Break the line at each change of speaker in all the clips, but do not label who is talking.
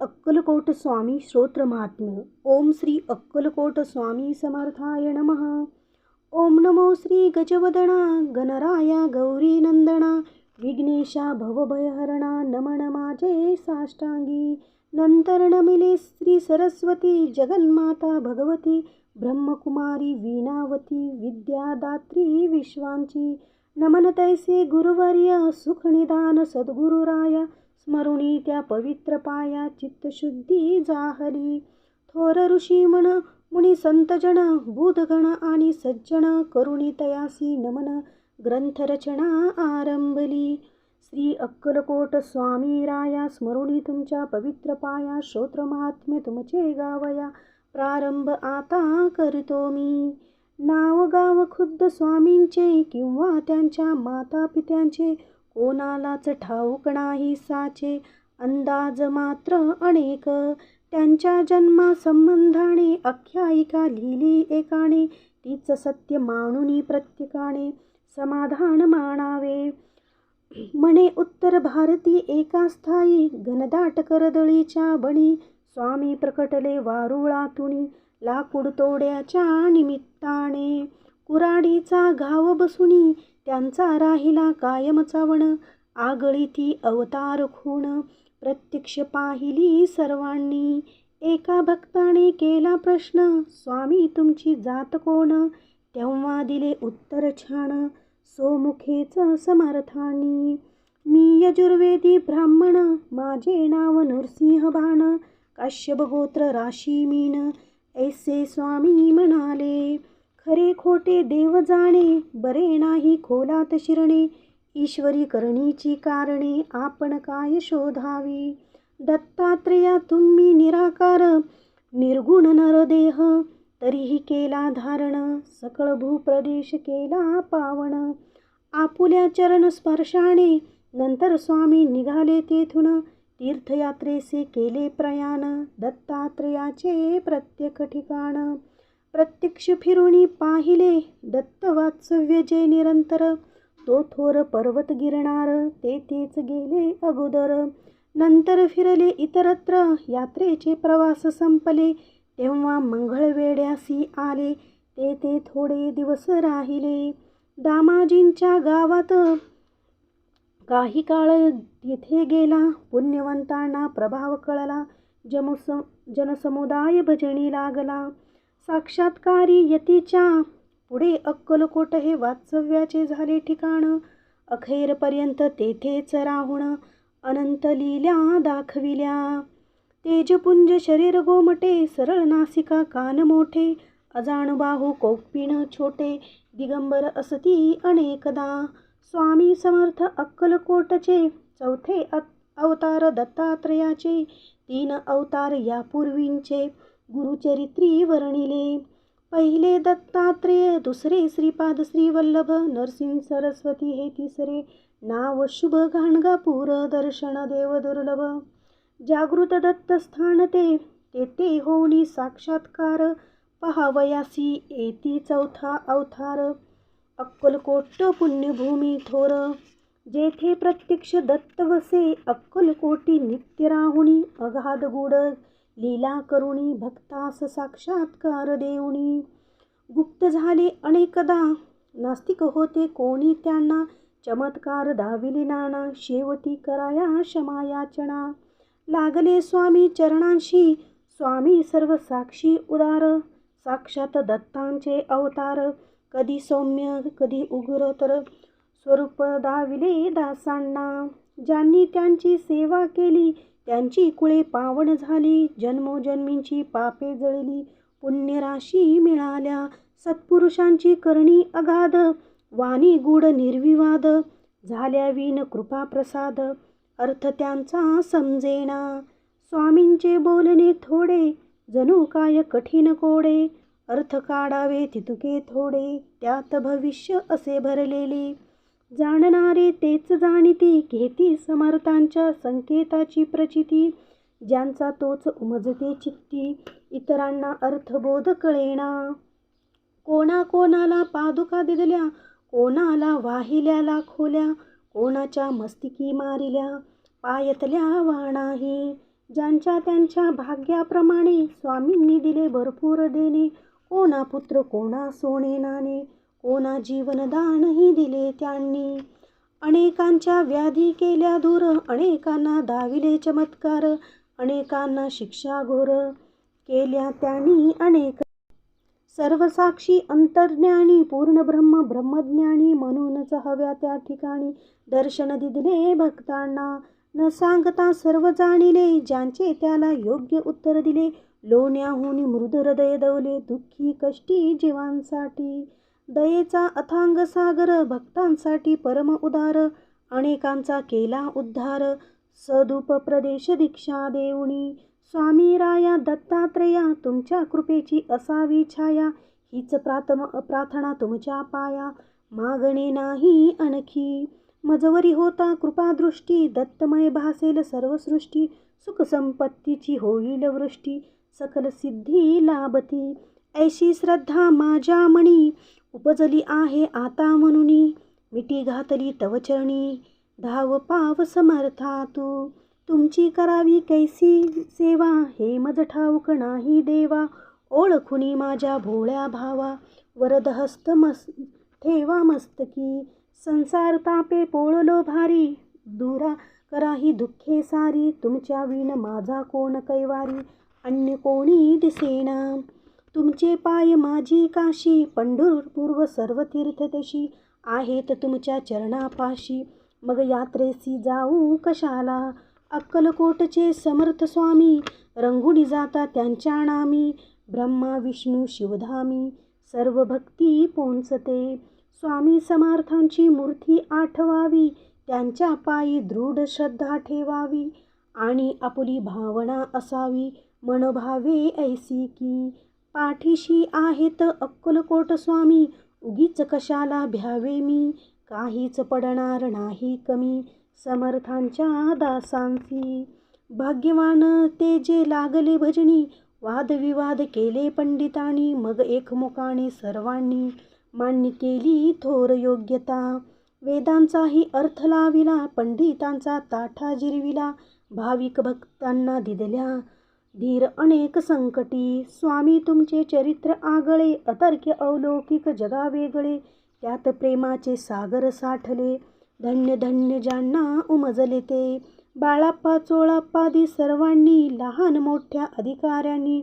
अक्कलकोट स्वामी श्रोत्र महात्म्य ओम श्री अक्कलकोट स्वामी समर्थाय नमः। ओम नमो श्री गजवदना गणराया गौरी नंदना विघ्नेशा भवभयहरणा नमन माझे साष्टांगी। नंतर नमिले श्री सरस्वती जगन्माता भगवती ब्रह्मकुमारी वीणावती विद्यादात्री विश्वांची। नमन तैसे गुरुवर्य सुखनिदान सद्गुरुराया स्मरुणी त्या पवित्र पाया चित्तशुद्धी जाहली. थोर ऋषी म्हण मुनी संतजन बुधगण आणि सज्जन करुणी तयासी नमन ग्रंथरचना आरंभली. श्री अक्कलकोट स्वामी राया स्मरुणी तुमच्या पवित्र पाया श्रोत्रमहात्म्य तुमचे गावया प्रारंभ आता करतो मी. नाव गाव खुद्द स्वामींचे किंवा त्यांच्या माता पित्यांचे कोणालाच ठाऊक नाही साचे. अंदाज मात्र अनेक. त्यांच्या जन्मा संबंधाने आख्यायिका लिहिली एकाने. तीच सत्य मानुनी प्रत्येकाने समाधान मानावे. म्हणे उत्तर भारती एका स्थायी घनदाट करदळीच्या बणी. स्वामी प्रकटले वारुळातुणी लाकूड तोड्याच्या निमित्ताने. कुराडीचा घाव बसुनी त्यांचा राहिला कायम चावण. आगळी ती अवतार खूण. प्रत्यक्ष पाहिली सर्वांनी. एका भक्ताने केला प्रश्न स्वामी तुमची जात कोण तेव्हा दिले उत्तर छान सोमुखेच समर्थानी. मी यजुर्वेदी ब्राह्मण माझे नाव नृसिंह बाण काश्यप गोत्र राशी मीन. ऐसे स्वामी म्हणाले खरे खोटे देव जाणे बरे नाही खोलात शिरणे. ईश्वरी करणीची कारणे आपण काय शोधावी? दत्तात्रेया तुम्ही निराकार निर्गुण नरदेह. तरीही केला धारण सकळ भूप्रदेश केला पावन. आपुल्या चरण स्पर्शाने नंतर स्वामी निघाले तेथून. तीर्थयात्रेसे केले प्रयाण दत्तात्रेयाचे प्रत्येक ठिकाण. प्रत्यक्ष फिरुणी पाहिले. दत्त वात्सव्य जे निरंतर. तो थोर पर्वत गिरणार. ते तेच गेले अगोदर. नंतर फिरले इतरत्र. यात्रेचे प्रवास संपले. तेव्हा मंगळवेड्यासी आले. ते ते थोडे दिवस राहिले. दामाजींच्या गावात. काही काळ तिथे गेला. पुण्यवंतांना प्रभाव कळला. जमुस जनसमुदाय भजनी लागला. साक्षात्कारी यतीच्या. पुढे अक्कलकोट हे वास्तव्याचे झाले ठिकाण. अखेरपर्यंत तेथेच राहून अनंत लील्या दाखविल्या. तेजपुंज शरीर गोमटे सरळ नासिका कान मोठे. अजाण बाहू कौपिण छोटे दिगंबर असती अनेकदा. स्वामी समर्थ अक्कलकोटचे चौथे अवतार दत्तात्रयाचे तीन अवतार यापूर्वींचे. गुरुचरित्री वर्णिले पहिले दत्तात्रेय दुसरे श्रीपाद श्रीवल्लभ नरसिंह सरस्वती हे तिसरे नाव शुभ घाणगापूर दर्शन देव दुर्लभ। जागृत दत्तस्थान ते तेथे होणी साक्षात्कार पहावयासी येती चौथा अवतार। अक्कलकोट पुण्यभूमी थोर जेथे प्रत्यक्ष दत्तवसे अक्कलकोटी नित्य राहुणी अगाध गुड लीला करुणी भक्तास साक्षात्कार देऊणी गुप्त झाले अनेकदा. नास्तिक होते कोणी त्यांना. चमत्कार दाविले नाना शेवटी कराया क्षमायाचना. लागले स्वामी चरणांशी. स्वामी सर्व साक्षी उदार. साक्षात दत्तांचे अवतार. कधी सौम्य कधी उग्र तर स्वरूप दाविले दासांना. ज्यांनी त्यांची सेवा केली त्यांची कुळे पावन झाली जन्मोजन्मींची पापे जळली पुण्यराशी मिळाल्या. सत्पुरुषांची करणी अगाध वाणी गुढ निर्विवाद झाल्या विन कृपा प्रसाद अर्थ त्यांचा समजेना. स्वामींचे बोलणे थोडे जणू काय कठीण कोडे अर्थ काढावे तितुके थोडे त्यात भविष्य असे भरलेले. जाणणारे तेच जाणीती घेती समर्थांच्या संकेताची प्रचिती. ज्यांचा तोच उमजते चित्ती इतरांना अर्थबोध कळेना. कोणा कोणाला पादुका दिदल्या कोणाला वाहिल्याला खोल्या कोणाच्या मस्तिकी मारिल्या पायतल्या वाणाही. ज्यांच्या त्यांच्या भाग्याप्रमाणे स्वामींनी दिले भरपूर देणे कोणा पुत्र कोणा सोने नाणे. कोणा जीवनदानही दिले त्यांनी. अनेकांच्या व्याधी केल्या दूर अनेकांना दाविले चमत्कार अनेकांना शिक्षा घोर केल्या त्यांनी अनेक. सर्वसाक्षी अंतर्ज्ञानी पूर्ण ब्रह्म ब्रह्मज्ञानी म्हणूनच हव्या त्या ठिकाणी दर्शन दिले भक्तांना. न सांगता सर्व जाणिले ज्यांचे त्याला योग्य उत्तर दिले. लोण्याहून मृद हृदय दवले दुःखी कष्टी जीवांसाठी. दयेचा अथांग सागर भक्तांसाठी परम उदार अनेकांचा केला उद्धार. सदुप प्रदेश दीक्षा देऊणी स्वामी राया दत्तात्रेया तुमच्या कृपेची असावी छाया. हीच प्राथम प्रार्थना तुमच्या पाया. मागणे नाही आणखी मजवरी होता कृपादृष्टी दत्तमय भासेल सर्व सृष्टी सुखसंपत्तीची होईल वृष्टी सकल सिद्धी लाभती. ऐशी श्रद्धा माझ्या मणी. उपजली आहे आता म्हणून मिठी घातली तवचरणी धाव पाव समर्था तू तुमची करावी कैसी सेवा? हे मज ठाऊक नाही देवा ओळखुनी माझ्या भोळ्या भावा. वरद हस्त मस ठेवा मस्तकी. संसार तापे पोळलो भारी दुरा कराही दुःखे सारी. तुमच्या विण माझा कोण कैवारी अन्य कोणी दिसेना. तुमचे पाय माझी काशी पंढरपूर्व सर्व तीर्थदशी आहेत तुमच्या चरणापाशी. मग यात्रेसी जाऊ कशाला? अक्कलकोटचे समर्थ स्वामी रंगुणी जाता त्यांच्या नामी. ब्रह्मा विष्णू शिवधामी सर्व भक्ती पोंचते. स्वामी समर्थांची मूर्ती आठवावी त्यांच्या पायी दृढ श्रद्धा ठेवावी. आणि आपुली भावना असावी मनभावे ऐसी की पाठीशी आहेत अक्कलकोट स्वामी. उगीच कशाला भ्यावे मी? काहीच पडणार नाही कमी. समर्थांच्या दासांसी. भाग्यवान ते जे लागले भजनी. वादविवाद केले पंडितांनी. मग एकमुखाने सर्वांनी. मान्य केली थोर योग्यता. वेदांचाही अर्थ लाविला. पंडितांचा ताठा जिरविला. भाविक भक्तांना दिदल्या. धीर अनेक संकटी. स्वामी तुमचे चरित्र आगळे अतर्क्य अवलौकिक जगा वेगळे. त्यात प्रेमाचे सागर साठले धन्य धन्य ज्यांना उमजले ते. बाळाप्पा चोळाप्पादी सर्वांनी लहान मोठ्या अधिकाऱ्यांनी.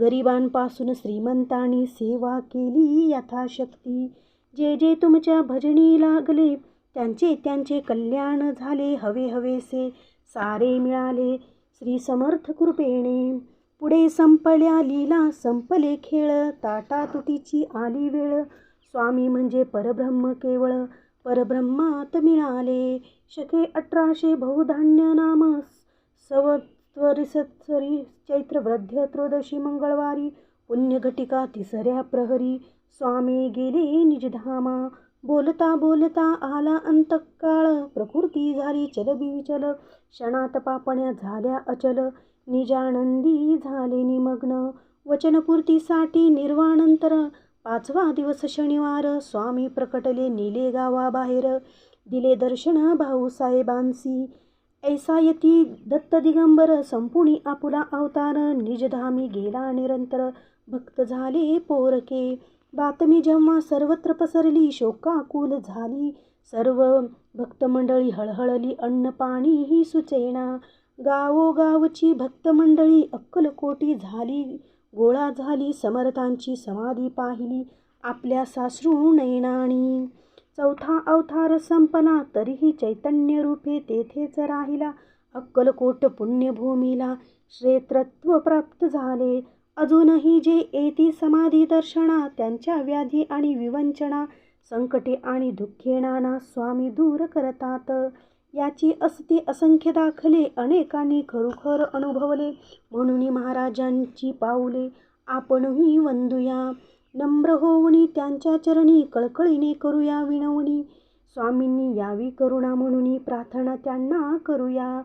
गरिबांपासून श्रीमंतांनी सेवा केली यथाशक्ती. जे जे तुमच्या भजनी लागले त्यांचे त्यांचे कल्याण झाले हवे हवेसे सारे मिळाले. श्री समर्थ कृपेणे पुढे संपल्या लीला संपले खेळ. ताटा तुटीची आली वेळ. स्वामी म्हणजे परब्रह्म केवळ. परब्रह्मात मिळाले. शके अठराशे बहुधान्य नाम सवत्वरिसत्सरी चैत्र वृद्ध त्रयोदशी मंगळवारी पुण्यघटिका तिसऱ्या प्रहरी. स्वामी गेले निजधामा. बोलता बोलता आला अंतकाळ. प्रकृती झाली चलबिचल क्षणात पापण्या झाल्या अचल. निजानंदी झाले निमग्न. वचनपूर्तीसाठी निर्वाणंतर. पाचवा दिवस शनिवार. स्वामी प्रकटले निले गावाबाहेर. दिले दर्शन भाऊसाहेबांसी ऐसा यती दत्त दिगंबर. संपुणी आपुला अवतार. निजधामी गेला निरंतर. भक्त झाले पोरके. बातमी जेव्हा सर्वत्र पसरली शोकाकुल झाली सर्व भक्तमंडळी हळहळली अन्न पाणी ही सुचेना गावोगावची भक्तमंडळी अक्कलकोटी झाली गोळा झाली समर्थांची समाधी पाहिली आपल्या सासरू नयनाणी. चौथा अवतार संपला तरीही चैतन्य रूपे तेथेच राहिला अक्कलकोट पुण्यभूमीला श्रेत्रत्व प्राप्त झाले अजूनही जे येती समाधी दर्शना त्यांच्या व्याधी आणि विवंचना संकटे आणि दुःखेणाना स्वामी दूर करतात. याची असती असंख्य दाखले अनेकांनी खरोखर अनुभवले. म्हणून महाराजांची पाऊले आपणही वंदूया. नम्र होऊनी त्यांच्या चरणी कळकळीने करूया विनवणी. स्वामींनी यावी करुणा म्हणून प्रार्थना त्यांना करूया.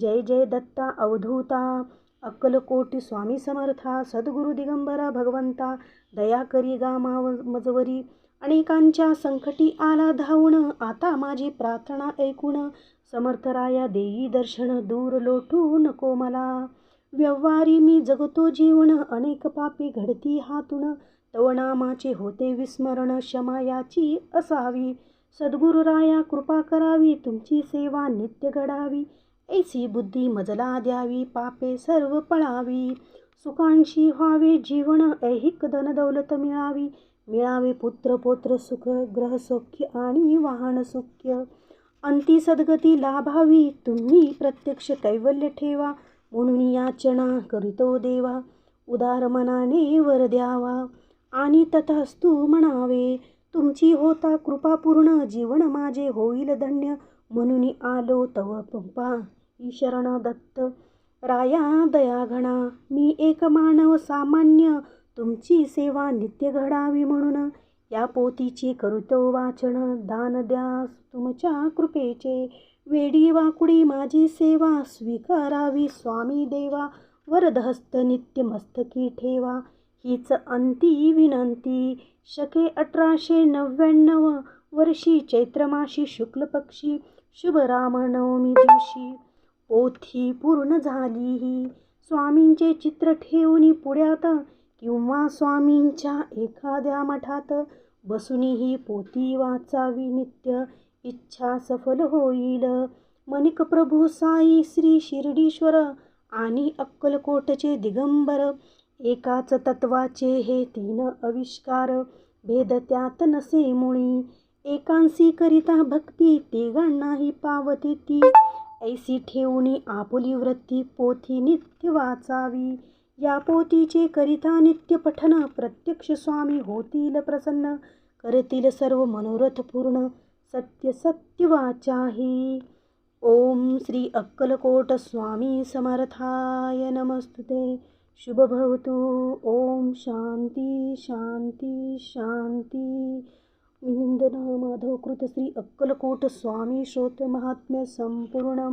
जय जय दत्ता अवधूता. अक्कलकोटी स्वामी समर्था सद्गुरु दिगंबरा भगवंता दया करी गामा मजवरी अनेकांच्या संकटी आला धावण आता माझी प्रार्थना ऐकून समर्थराया देई दर्शन दूर लोटू नको मला. व्यवहारी मी जगतो जीवन अनेक पापी घडती हातून तवनामाचे होते विस्मरण क्षमायाची असावी. सद्गुरुराया कृपा करावी तुमची सेवा नित्य घडावी. ऐसी बुद्धी मजला द्यावी पापे सर्व पळावी. सुखांशी व्हावे जीवन ऐहिक धनदौलत मिळावी. मिळावे पुत्र पोत्र सुख ग्रह सौख्य आणि वाहन सुख्य. अंती सद्गती लाभावी तुम्ही प्रत्यक्ष कैवल्य ठेवा. म्हणून याचना करीतो देवा. उदार मनाने वर द्यावा. आणि तथास्तू म्हणावे तुमची होता कृपापूर्ण जीवन माझे होईल धन्य. म्हणून आलो तव पंपा. शरण दत्त राया दयाघणा मी एक मानव सामान्य तुमची सेवा नित्य घडावी म्हणून. या पोतीची करतो वाचन दान द्या तुमच्या कृपेचे. वेडी वाकुडी माझी सेवा स्वीकारावी स्वामी देवा. वरदहस्त नित्य मस्तकी ठेवा. हीच अंती विनंती. शके अठराशे नव्याण्णव वर्षी चैत्रमाशी शुक्ल पक्षी शुभ रामनवमी दिवशी. पोथी पूर्ण झाली ही स्वामींचे चित्र ठेवून पुढ्यात किंवा स्वामींच्या एखाद्या मठात बसूनही ही पोथी वाचावी नित्य इच्छा सफल होईल. मनिक प्रभू साई श्री शिर्डीश्वर आणि अक्कलकोटचे दिगंबर एकाच तत्वाचे हे तीन आविष्कार भेद त्यात नसे मुळी. एकांसी करिता भक्ती तिघांनाही पावते ती. ऐसी ठेवणी आपुली वृत्ती पोथी नित्य वाचावी. या पोथीचे करिता नित्य पठन प्रत्यक्ष स्वामी होतील प्रसन्न. करतील सर्व मनोरथ पूर्ण सत्य सत्य वाचाही. ओम श्री अक्कलकोट स्वामी समर्थाय नमस्तुते. शुभ भवतु ओम शांती शांती शांती. विनिंदना माधवकृत श्री अक्कलकोट स्वामी श्रोत महात्म्य संपूर्ण